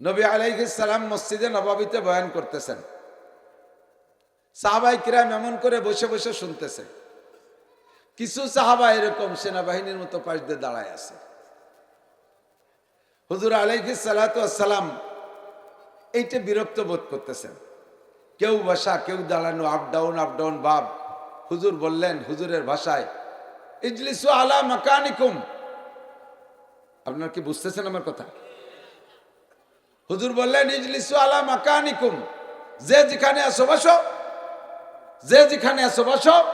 নবী আলাইহিসালাম মসজিদে নবাবিতে বয়ান করতেছেন। সাহাবাই কিরাম এমন করে বসে বসে শুনতেছে কিছু সাহাবা এরকম সেনাবাহিনীর মতো পাশ দিয়ে দাঁড়ায় আছে। হুজুর আলাইহিস সালাম এইটা বিরক্ত বোধ করতেছেন। কেউ বসা, কেউ দাঁড়ানো আপ ডাউন আপ ডাউন ভাব হুজুর বললেন, হুজুরের ভাষায়, ইজলিসু আলা মাকানিকুম। আপনার কি বুঝতেছেন আমার কথা? হুজুর বললেন, ইজলিসু আলা মাকানিকুম। যে যেখানে আসো বসো। যে যেখানে আসো বসো।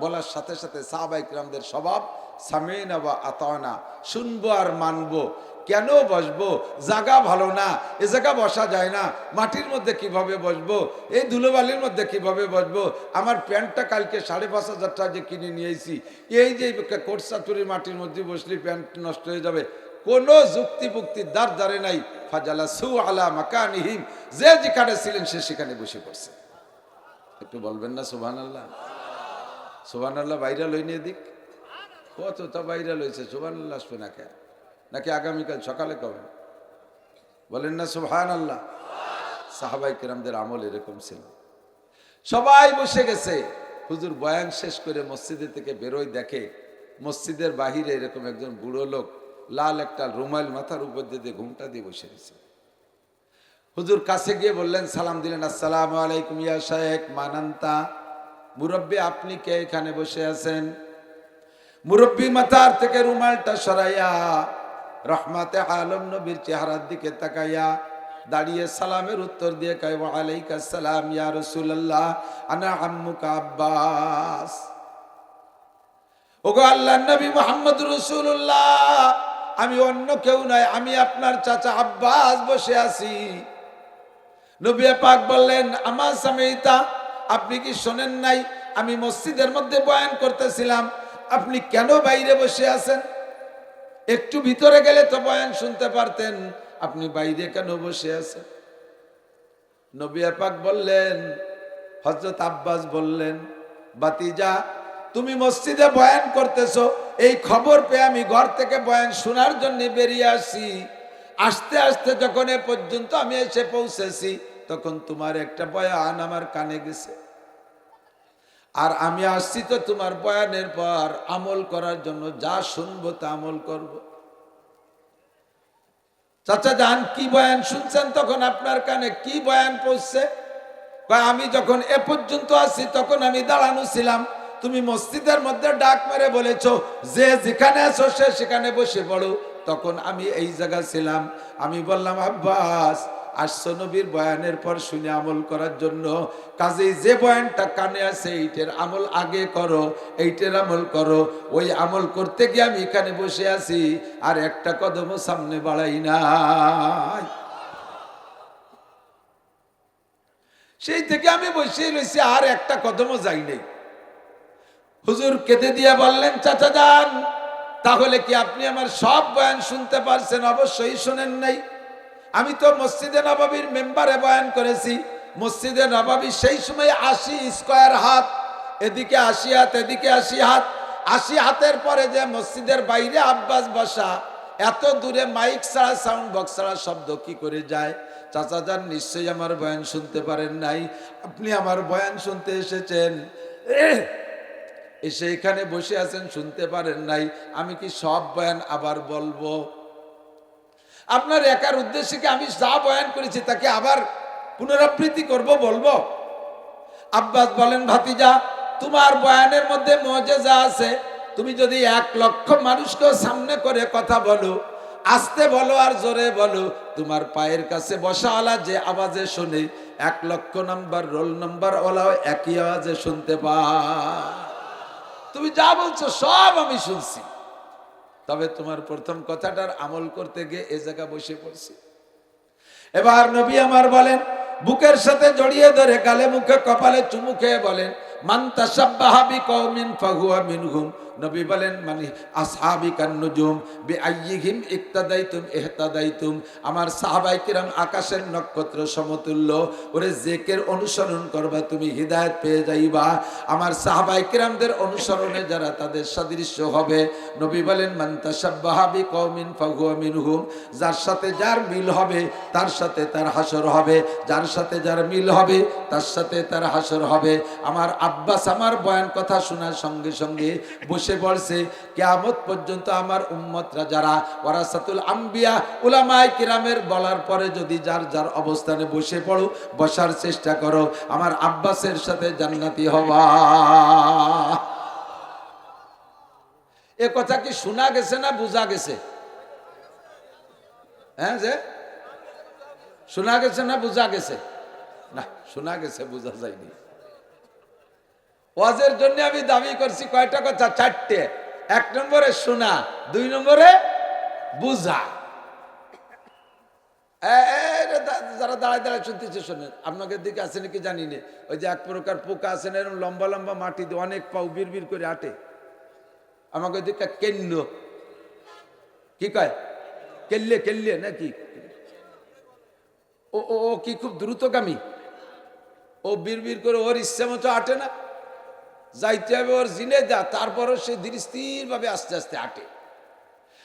বলার সাথে সাথে সাহাবাইকরামদের স্বভাব, সামিনা বা আতানা, শুনব আর মানবো। কেন বসবো? জায়গা ভালো না, এ জায়গা বসা যায় না। মাটির মধ্যে কীভাবে বসবো? এই ধুলোবালির মধ্যে কীভাবে বসবো? আমার প্যান্টটা কালকে সাড়ে পাঁচ হাজার টাকা যে কিনে নিয়েছি এই যে কোটসাতুরি মাটির মধ্যে বসলে প্যান্ট নষ্ট হয়ে যাবে। কোনো যুক্তি মুক্তির দ্বার দ্বারে নাই। ফাজালা আলা মাকানিহিম। যে যেখানে ছিলেন সে সেখানে বসে পড়ছে। একটু বলবেন না সুবহান আল্লাহ সুবহান আল্লাহ ভাইরাল হই নিয়ে দিক কত তো ভাইরাল হয়েছে সুবহান আল্লাহ আসবে না কে নাকি আগামীকাল সকালে কবে? বলেন না সুবহান আল্লাহ সাহাবাই কিরামদের আমল এরকম ছিল। সবাই বসে গেছে। হুজুর বয়ান শেষ করে মসজিদে থেকে বেরোয় দেখে মসজিদের বাহিরে এরকম একজন বুড়ো লোক লাল একটা রুমাইল মাথার উপর দিয়ে ঘুমটা দিয়ে বসে গেছে হুজুর কাছে গিয়ে বললেন, সালাম দিলেন, আসসালাম আলাইকুম ইয়া শায়েক মানান্তা, মুরব্বী আপনি কে এখানে বসে আছেন? মুরব্বী মাথার থেকে রুমালটা সরাইয়া রহমাতে আলম নবীর চেহারার দিকে তাকাইয়া দাঁড়িয়ে সালামের উত্তর দিয়ে কয় আলাইকা সালাম ইয়া রসুল্লাহ আনা আম্মুকা আব্বাস। ওগো আল্লাহ নবী মোহাম্মদ রসুল্লাহ আমি অন্য কেউ নয়, আমি আপনার চাচা আব্বাস বসে আছি। নবী পাক বললেন আমার সামেতা, আপনি কি শোনেন নাই? আমি মসজিদের মধ্যে বয়ান করতেছিলাম, আপনি কেন বাইরে বসে আছেন? একটু ভিতরে গেলে তো বয়ান শুনতে পারতেন, আপনি বাইরে কেন বসে আছেন? নবী পাক বললেন হজরত আব্বাস বললেন বাতিজা তুমি মসজিদে বয়ান করতেছো, এই খবর পেয়ে আমি ঘর থেকে বয়ান শোনার জন্য বেরিয়ে আসি। আস্তে আস্তে যখন এ পর্যন্ত আমি এসে পৌঁছেছি, তখন তোমার একটা বয়ান আমার কানে গেছে। আর আমি আসছি তো তোমার বয়ানের পর আমল করার জন্য, যা শুনব তা আমল করব। চাচা যান কি বয়ান শুনছেন তখন আপনার কানে? কি বয়ান পৌঁছছে আমি যখন এ পর্যন্ত আসি তখন আমি দাঁড়ানো ছিলাম। তুমি মসজিদের মধ্যে ডাক মেরে বলেছ, যে যেখানে আছো সে সেখানে বসে পড়ো। তখন আমি এই জায়গা ছিলাম। আমি বললাম, আব্বাস, আসছো নবীর বয়ানের পর শুনে আমল করার জন্য। কাজেই যে বয়ানটা কানে আছে, এইটার আমল আগে করো, এইটার আমল করো। ওই আমল করতে গিয়ে আমি এখানে বসে আছি, আর একটা কদমও সামনে বাড়াই নাই। সেই থেকে আমি বসে রয়েছি আর একটা কদমও যাই নাই। হুজুর কেঁদে দিয়ে বললেন, চাচা যান, তাহলে কি আপনি আমার সব বয়ান শুনতে পারছেন? অবশ্যই শোনেন নাই। আমি তো মসজিদে নবাবির মেম্বারে বয়ান করেছি। মসজিদে নবাবি সেই সময় আশি স্কোয়ার হাত, এদিকে আশি হাত, এদিকে আশি হাত। আশি হাতের পরে যে মসজিদের বাইরে আব্বাস বসা, এত দূরে মাইক ছাড়া, সাউন্ড বক্স ছাড়া শব্দ কি করে যায়? চাচা যান, নিশ্চয়ই আমার বয়ান শুনতে পারেন নাই। আপনি আমার বয়ান শুনতে এসেছেন। এসে এখানে বসে আছেন, শুনতে পারেন নাই। আমি কি সব বয়ান আবার বলব? আপনার একার উদ্দেশ্যে কি আমি যা বয়ান করেছি তাকে আবার পুনরাবৃত্তি করব, বলব? আব্বাস বলেন, ভাতিজা, তোমার বয়ানের মধ্যে মজেজা আছে। তুমি যদি এক লক্ষ মানুষকেও সামনে করে কথা বলো, আসতে বলো আর জোরে বলো, তোমার পায়ের কাছে বসাওয়ালা যে আওয়াজে শোনে, এক লক্ষ নাম্বার, রোল নাম্বার ওলাও একই আওয়াজে শুনতে পায়। তুমি যা বলছো সব আমি শুনছি। তবে তোমার প্রথম কথাটার আমল করতে গিয়ে এ জায়গা বসে পড়ছি। এবার নবী আমার বলেন, বুকের সাথে জড়িয়ে ধরে গালে মুখে কপালে চুমুখে বলেন মান্তা সাব্বাহাবি কৌমিন ফাগুয়া মিনহুম। নবী বলেন মানে আসহাবিকান নুজুম বে আইয়িহিম ইক্তাদাইতুম ইহতাদাইতুম। আমার সাহাবাই কিরাম আকাশের নক্ষত্র সমতুল্য, ওরে জেকের অনুসরণ করবা, তুমি হিদায়ত পেয়ে যাইবা। আমার সাহাবাই কিরামদের অনুসরণে যারা তাদের সাদৃশ্য হবে, নবী বলেন, মান তাশাব্বাহা বিকওমিন ফাহুয়া মিনহুম। যার সাথে যার মিল হবে, তার সাথে তার হাসর হবে। যার সাথে যার মিল হবে, তার সাথে তার হাসর হবে। আমার আব্বাস আমার বয়ান কথা শোনার সঙ্গে সঙ্গে বসে পড়ছে কেয়ামত পর্যন্ত আমার উম্মতরা যারা ওরাসাতুল আম্বিয়া উলামাই কিরামের বলার পরে যদি যার যার অবস্থানে বসে পড়ো, বসার চেষ্টা করো, আমার আব্বাসের সাথে জান্নাতি হওয়া এ কথা কি শোনা গেছে না বোঝা গেছে? হ্যাঁ যে? শোনা গেছে না বোঝা গেছে? না, শোনা গেছে, বোঝা যায়নি। ওয়াজের জন্য আমি দাবি করছি কয়টা কথা চারটে। এক নম্বরে শোনা, দুই নম্বরে বুঝা। যারা দাঁড়ায় দাঁড়ায় শুনতেছে আপনাদের দিকে জানি না। ওই যে পোকা না লম্বা লম্বা মাটি দিয়ে অনেক বিড় বিড় করে আমাকে কি কয়? কেল্লে কেল্লে ও ও কি খুব দ্রুতগামী? ও বীর করে ওর ইচ্ছে মতো আটে না? যাইতে হবে ওর জিনে যা, তারপরও সে ধীর স্থির ভাবে আস্তে আস্তে আটে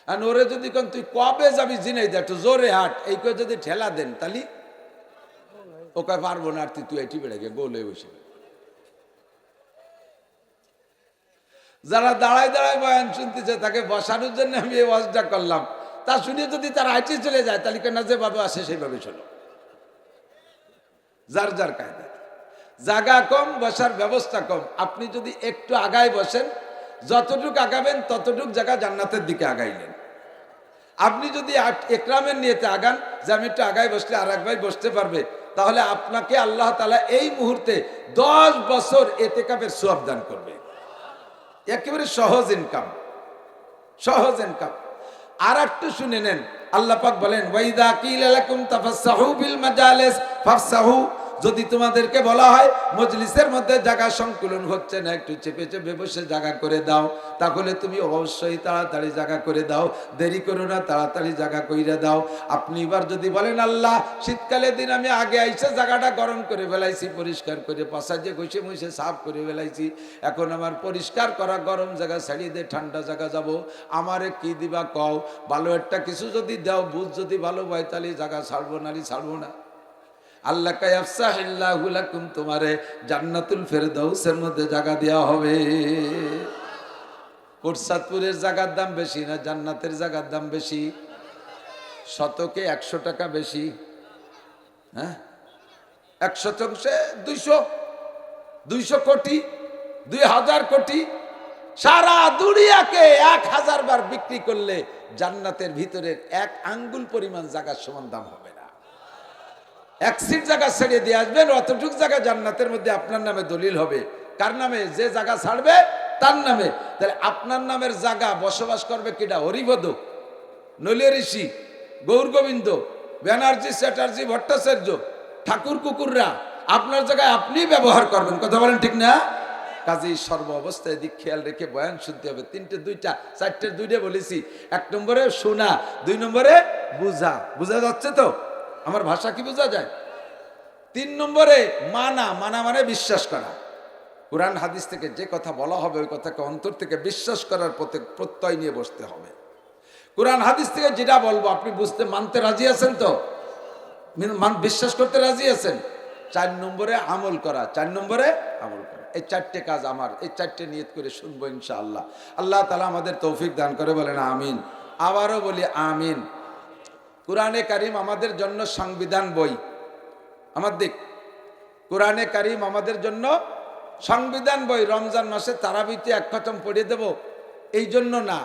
আর ওরে যদি কোন, তুই কবে যাবি জিনে দে একটু জোরে হাট। এই করে যদি ঠেলা দেন, তাহলে ও কয়, পারব না আর তুই এটি বেড়ে গিয়ে গোলে বসে। যারা দাঁড়ায় দাঁড়ায় বয়ান শুনতেছে, তাকে বসানোর জন্য আমি এই ওয়াজটা করলাম। তা শুনে যদি তার আইটি চলে যায়, তাহলে কেন যেভাবে আসে সেইভাবে চলো। যার যার কায়দা। জায়গা কম, বসার ব্যবস্থা কম। আপনি যদি একটু আগায় বসেন, যতটুক আগাবেন, ততটুক জায়গা জান্নাতের দিকে আগাইলেন। আপনি যদি একরামের নিয়েতে আগান, যে আমি একটু আগায় বসলে আর এক ভাই বসতে পারবে, তাহলে আপনাকে আল্লাহ তালা এই মুহূর্তে দশ বছর এতে কাপের সোয়াব দান করবে। একেবারে সহজ ইনকাম সহজ ইনকাম আর একটু শুনে নেন, আল্লাহ পাক বলেন, ওয়াইদা কিল লাকুম তাফাসসাহু বিল মাজালিস, ফাফসাহু যদি তোমাদেরকে বলা হয়, মজলিসের মধ্যে জায়গা সংকুলন হচ্ছে না, একটু চেপে চেপে বসে জায়গা করে দাও, তাহলে তুমি অবশ্যই তাড়াতাড়ি জায়গা করে দাও, দেরি করো না, তাড়াতাড়ি জায়গা কইরা দাও। আপনি এবার যদি বলেন, আল্লাহ শীতকালের দিন আমি আগে আইসে জায়গাটা গরম করে ফেলাইছি, পরিষ্কার করে পাশাজে ঘষে মুছে সাফ করে ফেলাইছি, এখন আমার পরিষ্কার করা গরম জায়গা ছাড়িয়ে দিয়ে ঠান্ডা জায়গা যাব। আমারে কি দিবা কও? ভালো একটা কিছু যদি দাও, বুঝ যদি ভালো হয়, তাহলে জায়গা ছাড়বো নালি ছাড়বো না। আল্লাহ কায়াফসাহিল্লাহুলাকুম তোমারে জান্নাতুল ফেরদাউসের মধ্যে জায়গা দেওয়া হবে। কোটসাদপুরের জায়গার দাম বেশি না জান্নাতের জায়গার দাম বেশি? শতকে একশো টাকা বেশি। হ্যাঁ? এক শতাংশে দুইশো দুইশো কোটি, দুই হাজার কোটি। সারা দুনিয়াকে এক হাজার বার বিক্রি করলে জান্নাতের ভিতরের এক আঙ্গুল পরিমাণ জায়গার সমান দাম হবে। এক সিট জায়গা ছেড়ে দিয়ে আসবেন, অতটুক জায়গা জান্নাতের মধ্যে আপনার নামে দলিল হবে। কার নামে? যে জায়গা ছাড়বে, তার নামে। তাহলে আপনার নামের জায়গা বসবাস করবে কিটা হরিভদ নলিয়া ঋষি গৌর গোবিন্দ ব্যানার্জি, চ্যাটার্জি, ভট্টাচার্য, ঠাকুর কুকুররা, আপনার জায়গায় আপনি ব্যবহার করবেন। কথা বলেন ঠিক না? কাজেই সর্ব অবস্থায় দিক খেয়াল রেখে বয়ান শুনতে হবে। তিনটে, দুইটা, চারটে, দুইটা বলেছি। এক নম্বরে শোনা, দুই নম্বরে বুঝা। বুঝা যাচ্ছে তো? আমার ভাষা কি বোঝা যায়? তিন নম্বরে মানা মানা মানে বিশ্বাস করা। কোরআন হাদিস থেকে যে কথা বলা হবে, ওই কথাকে অন্তর থেকে বিশ্বাস করার প্রতি প্রত্যয় নিয়ে বসতে হবে। কোরআন হাদিস থেকে যেটা বলব, আপনি বুঝতে, মানতে রাজি আছেন তো? বিশ্বাস করতে রাজি আছেন? চার নম্বরে আমল করা, চার নম্বরে আমল করা। এই চারটে কাজ আমার, এই চারটে নিয়ত করে শুনব ইনশাআল্লাহ। আল্লাহ তালা আমাদের তৌফিক দান করে বলেন, আমিন। আবারও বলি, আমিন। কোরআনে কারিম আমাদের জন্য সংবিধান বই। আমার দিক, কোরআনে কারিম আমাদের জন্য সংবিধান বই। রমজান মাসে তারাবিতে এক খতম পড়িয়ে দেব, এই জন্য না,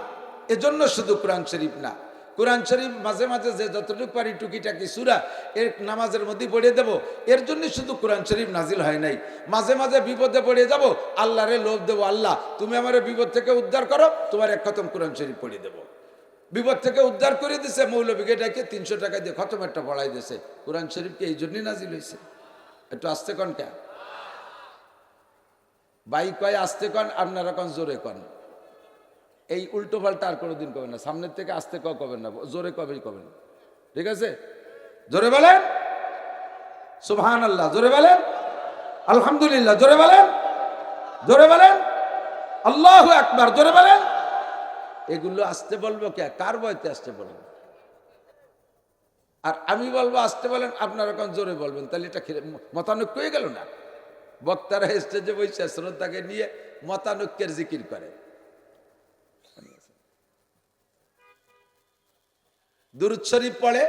এজন্য শুধু কোরআন শরীফ না। কোরআন শরীফ মাঝে মাঝে যে যতটুকু পারি টুকিটাকি সুরা এর নামাজের মধ্যে পড়িয়ে দেব, এর জন্য শুধু কোরআন শরীফ নাজিল হয় নাই। মাঝে মাঝে বিপদে পড়িয়ে যাব, আল্লাহরে লোভ দেবো, আল্লাহ, তুমি আমার বিপদ থেকে উদ্ধার করো, তোমার এক খতম কোরআন শরীফ পড়িয়ে দেবো। বিপদ থেকে উদ্ধার করে দিছে মৌলবীকে ডাকে তিনশো টাকা দিয়ে খতম একটা পড়াই দিছে। কোরআন শরীফকে এই জন্যই নাজিল হয়েছে। একটু আসতে কন কে? বাইক কয়, আসতে কন আপনারা কন, জোরে কন। এই উল্টো পাল্টা আর কোনোদিন কবেন না। সামনের থেকে আসতে ক কবেন না, জোরে কবেই না। ঠিক আছে? জোরে বলেন। সুবহান আল্লাহ জোরে বলেন। আলহামদুলিল্লাহ, জোরে বলেন। জোরে বলেন। আল্লাহ একবার জোরে বলেন। এগুলো আসতে বলব কে? কার বয়তে আসতে বলব? আর আমি বলব, আসতে বলেন, আপনারা এখন জোরে বলবেন? তাহলে এটা মতানৈক্য হয়ে গেল না? বক্তারা স্টেজে বসে শ্রদ্ধাকে নিয়ে মতানৈক্যের জিকির করে। দুরুদ শরীফ পড়ে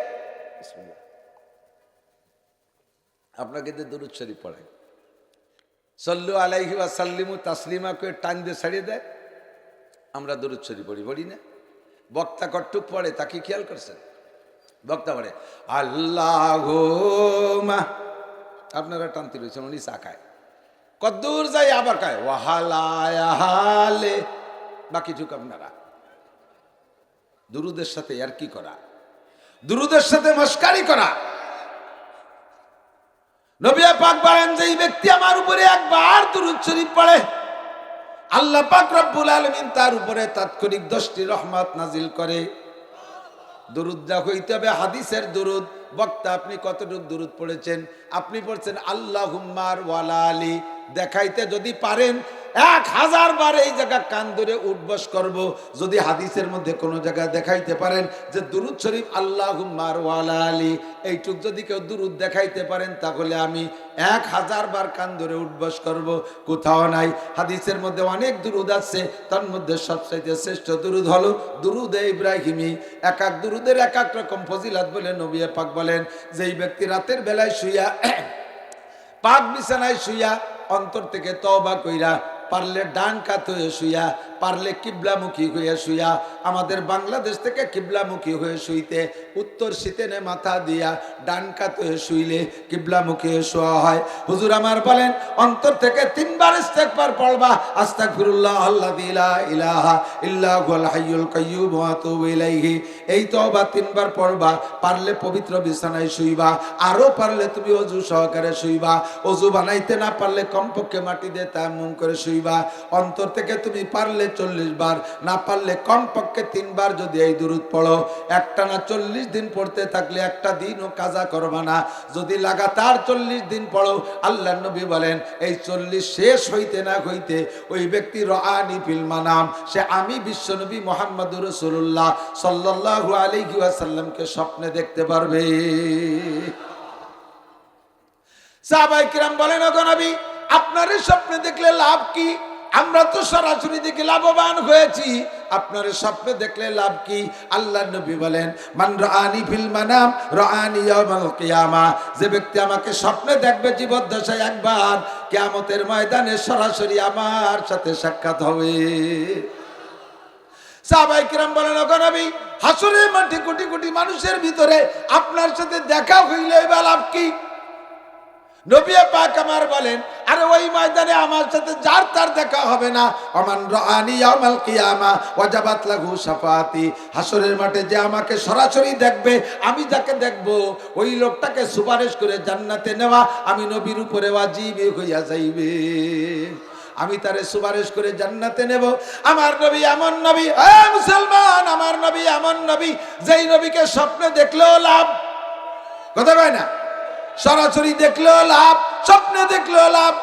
আপনাকে যে দুরুদ শরীফ পড়ে সল্লু আলাইহি ওয়াসাল্লিমু তাসলিমা করে টান দিয়ে ছাড়িয়ে দেয়। আমরা দুরুদ শরীফ পড়ি পড়ি না? বক্তা কট্টুক পড়ে, তা কি খেয়াল করছেন? বক্তা পড়ে আল্লাহ আপনারা টানতে রয়েছেন, উনি চা খায়। কদ্দূর যাই আবার খায়, ওয়াহালে বাকি ঝুঁক আপনারা। দুরুদের সাথে আর কি করা? দুরুদের সাথে মস্কারি করা? নবিয়া পাক বলেন যে, এই ব্যক্তি আমার উপরে একবার দুরুদ শরীফ পড়ে আল্লাহ পাক রব্বুল আলমিন তার উপরে তাৎক্ষণিক দশটি রহমত নাজিল করে। দুরুদ যা হইতে হবে, হাদিসের দুরুদ। বক্তা, আপনি কতটুক দূরত পড়েছেন? আপনি পড়ছেন আল্লাহ হুম্মার ওয়ালা আলী দেখাইতে যদি পারেন এক হাজার বার এই জায়গা কান ধরে উঠবস করব। যদি হাদিসের মধ্যে কোনো জায়গায় দেখাইতে পারেন যে দুরুদ শরীফ আল্লাহ হুম্মার ওয়ালা আলী, এইটুক যদি কেউ দুরুদ দেখাইতে পারেন, তাহলে আমি এক হাজার বার কান ধরে উঠবস করব। কোথাও নাই। হাদিসের মধ্যে অনেক দুরুদ আছে, তার মধ্যে সবচাইতে শ্রেষ্ঠ দুরুদ হলো দুরুদে ইব্রাহিমি। এক এক দুরুদের এক এক রকম ফজিলাত বলে নবিয়া পাক বলেন, যেই ব্যক্তি রাতের বেলায় শুইয়া, পাক বিছানায় শুইয়া অন্তর থেকে তওবা কইরা পারলে ডান কাত হয়ে শুইয়া পারলে কিবলামুখী হয়ে শুইয়া আমাদের বাংলাদেশ থেকে কিবলামুখী হয়ে শুইতে, উত্তর শীতেনে মাথা দিয়া ডান কাত হয়ে শুইলে কিবলামুখী হয়ে শোয়া হয়। হুজুর আমার বলেন, অন্তর থেকে তিনবার ইস্তেগফার পড়বা, আস্তাগফিরুল্লাহ আল্লাযী লা ইলাহা ইল্লা হুয়াল হাইয়ুল কাইয়্যুম ওয়া আতুবু ইলাইহি। এই তওবা তিনবার পড়বা, পারলে পবিত্র বিছানায় শুইবা, আরও পারলে তুমি অজু সহকারে শুইবা, অজু বানাইতে না পারলে কমপক্ষে মাটি দিয়ে তায়াম্মুম করে শুইবা। অন্তর থেকে তুমি পারলে চল্লিশ বার, না পারলে কমপক্ষে তিনবার যদি এই দুরুদ পড়ো। একটা না চল্লিশ দিন পড়তে থাকলে একটা দিনও কাজা করবা না। যদি লাগাতার চল্লিশ দিন পড়ো, আল্লাহ নবী বলেন, এই চল্লিশ শেষ হইতে না হইতে ওই ব্যক্তি রানি ফিল্মা নাম সে আমি বিশ্বনবী মোহাম্মদুর রসুল্লাহ সাল্লাল্লাহু আলাইহি ওয়াসাল্লামকে স্বপ্নে দেখতে পারবে। সাহাবাই কিরাম বলেন, ওগো নবী, আপনার স্বপ্নে দেখলে লাভ কি? আমরা তো সরাসরি দেখে লাভবান হয়েছি। আপনার স্বপ্নে দেখলে লাভ কি? আল্লাহ নবী বলেন, মান রানি ফিল মানাম রানি কিয়ামা। যে ব্যক্তি আমাকে স্বপ্নে দেখবে জীবদ্দশায় একবার, কিয়ামতের ময়দানে সরাসরি আমার সাথে সাক্ষাৎ হবে। সাহাবাই কিরাম বলেন নবী, হাসরের মাঠে কোটি কোটি মানুষের ভিতরে আপনার সাথে দেখা হইলে বা লাভ কি? নবিয়া পাক আমার বলেন, আরে ওই ময়দানে আমার সাথে যার তার দেখা হবে না। অমান রানি ইয়াউমাল কিয়ামা ওয়াজাবাত লাহু শাফাতি। হাসরের মাঠে যে আমাকে সরাসরি দেখবে, আমি যাকে দেখব, ওই লোকটাকে সুপারিশ করে জান্নাতে নেওয়া আমি নবীর উপরে ওয়াজিব হইয়া যাইবে। আমি তারে সুপারিশ করে জান্নাতে নেব। আমার নবী এমন নবী মুসলমান, আমার নবী এমন নবী, যেই নবীকে স্বপ্নে দেখলেও লাভ। কথা কয় না? সরাসরি দেখলেও লাভ স্বপ্নে দেখলেও লাভ।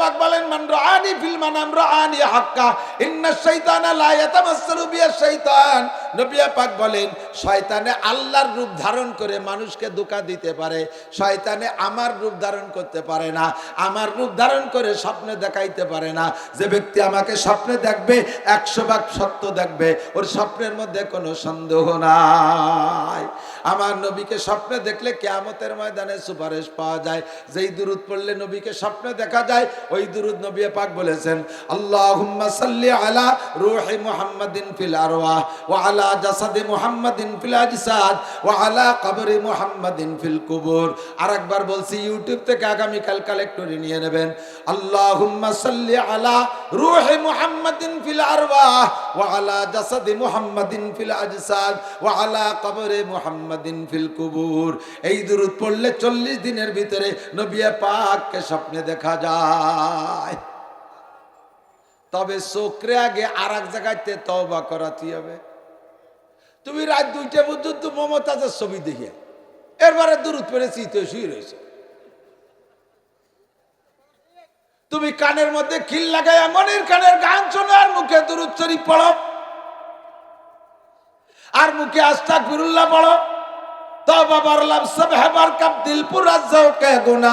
পাক বলেন, মান ফিল মানাম হাক্কা, ইন্না শাইতানা লা ইয়াতামাসসালু বিয়া শাইতান পাক বলেন, শয়তানে আল্লাহর রূপ ধারণ করে মানুষকে ধোঁকা দিতে পারে, শয়তানে আমার রূপ ধারণ করতে পারে না, আমার রূপ ধারণ করে স্বপ্নে দেখাইতে পারে না। যে ব্যক্তি আমাকে স্বপ্নে দেখবে, একশো ভাগ সত্য দেখবে, ওর স্বপ্নের মধ্যে কোনো সন্দেহ নাই। আমার নবীকে স্বপ্নে দেখলে কেয়ামতের ময়দানে সুপারিশ পাওয়া যায়। যেই দূরত পড়লে নবীকে স্বপ্নে দেখা ওই দুরুদ নবী পাক বলেছেন, আল্লাহুম্মা সাল্লি আলা মুহাম্মাদিন ফিল আরওয়াহ, ওয়া আলা জাসাদি মুহাম্মাদিন ফিল আজসাদ, ওয়া আলা কবরি মুহাম্মাদিন ফিল কুবুর। আরেকবার বলছি, ইউটিউব থেকে আগামী কাল নিয়ে নেবেন, আল্লাহুম্মা সাল্লি আলা মুহাম্মাদিন ফিল আরওয়াহ, ওয়া আলা জাসাদি মুহাম্মাদিন ফিল আজসাদ, ওয়া আলা কবরি মুহাম্মাদিন ফিল কুবুর। এই দুরুদ পড়লে চল্লিশ দিনের ভিতরে নবিয়া পাককে স্বপ্নে দেখা যায়। তবে চোখরে আগে আর এক জায়গাতে তবা করাতে হবে। তুমি রাত দুইটা পর্যন্ত মমতাজের ছবি দেখে এরবারে দূরত পেরেছি তো শুয়ে রয়েছে। তুমি কানের মধ্যে খিল লাগাইয়া মনির কানের গান শোনো আর মুখে দূরত শরীফ পড়ো। আর মুখে আস্তাক ফিরুল্লাহ পড়ো। তবা বরলাম সব হেবার কাপ দিল পুরা কে গুনা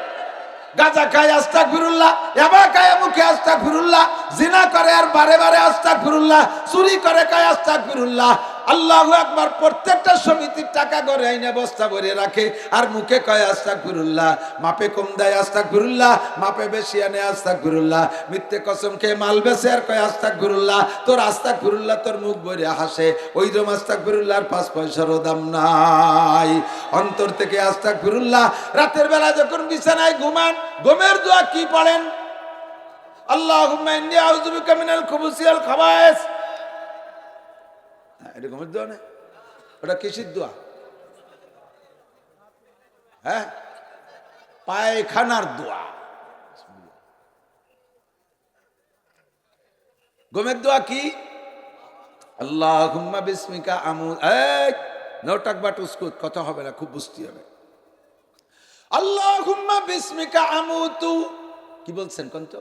গাজা খায় আস্তাক ফিরুল্লাহ এবার খায় মুখে আস্তাক ফিরুল্লাহ জিনা করে আর বারে বারে আস্তাক ফিরুল্লাহ চুরি করে খায় আস্তাক ফিরুল্লাহ আল্লাহ একবার প্রত্যেকটা সমিতির টাকা করে আইনে বস্তা ভরে রাখে। আর মুখে কয় আস্তা ফিরুল্লাহ মাপে কম দেয় আস্তাক ফিরুল্লাহ মাপে বেশি আনে আস্তাক ফিরুল্লাহ মিথ্যে কসম খেয়ে মাল বেছে আর কয় আস্তা ফিরুল্লাহ তোর আস্তা ফিরুল্লাহ তোর মুখ ভরে হাসে। ওই রকম আস্তাক ফিরুল্লাহর পাঁচ পয়সারও দাম নাই। অন্তর থেকে আস্তা ফিরুল্লাহ রাতের বেলা যখন বিছানায় ঘুমান ঘুমের দোয়া কি পড়েন? আল্লাহ আউযু বিকা মিনাল খুবুসি খাবায়েস হ্যাঁ, এটা ঘুমের দোয়া না ওটা কিসির দোয়া? হ্যাঁ? পায়খানার দোয়া। ঘুমের দোয়া কি? আল্লাহুম্মা বিসমিকা আমু এই নটাক বাট কথা হবে না, খুব বুঝতে হবে। আল্লাহুম্মা বিসমিকা আমুতু কি বলছেন কন্ত?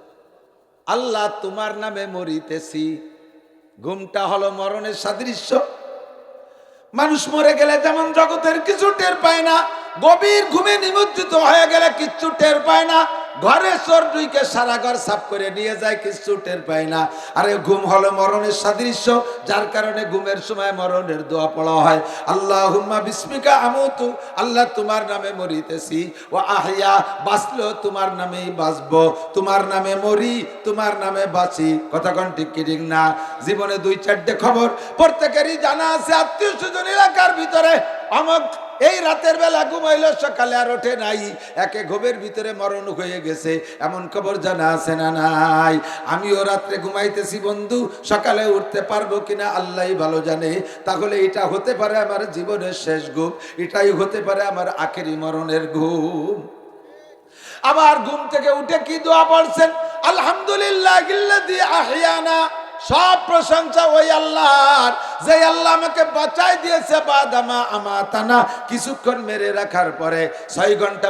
আল্লাহ তোমার নামে মরিতেছি। ঘুমটা হলো মরণের সাদৃশ্য। মানুষ মরে গেলে যেমন জগতের কিছু টের পায় না, গভীর ঘুমে নিমজ্জিত হয়ে গেলে কিচ্ছু টের পায় না। ঘরে চোর দুইকে সারা ঘর সাফ করে নিয়ে যায়, কিচ্ছু টের পায় না। আরে ঘুম হলো মরণের সাদৃশ্য, যার কারণে ঘুমের সময় মরণের দোয়া পড়া হয়। আল্লাহ হুম্মা বিস্মিকা আমতু, আল্লাহ তোমার নামে মরিতেছি। ও আহিয়া বাঁচলো তোমার নামেই বাঁচবো। তোমার নামে মরি, তোমার নামে বাঁচি। কথা কোন ঠিক ঠিক না? জীবনে দুই চারটে খবর, প্রত্যেকেরই জানা আছে আত্মীয় স্বজন এলাকার ভিতরে অমক এই রাতের বেলা ঘুমাইল, সকালে আর ওঠে নাই। একে ঘুমের ভিতরে মরণ হয়ে গেছে। এমন খবর জানা আছে না নাই? আমিও রাত্রে ঘুমাইতেছি, বন্ধু। সকালে উঠতে পারব কিনা আল্লাহ ভালো জানে। তাহলে এটা হতে পারে আমার জীবনের শেষ ঘুম, এটাই হতে পারে আমার আখেরি মরণের ঘুম। আবার ঘুম থেকে উঠে কি দোয়া পড়ছেন? আলহামদুলিল্লাহ সব প্রশংসা ওই আল্লাহর। যে আল্লাহ আমাকে বাঁচাই দিয়েছে, বাদামা আমা আমাতানা, কিছুক্ষণ মেরে রাখার পরে ছয় ঘণ্টা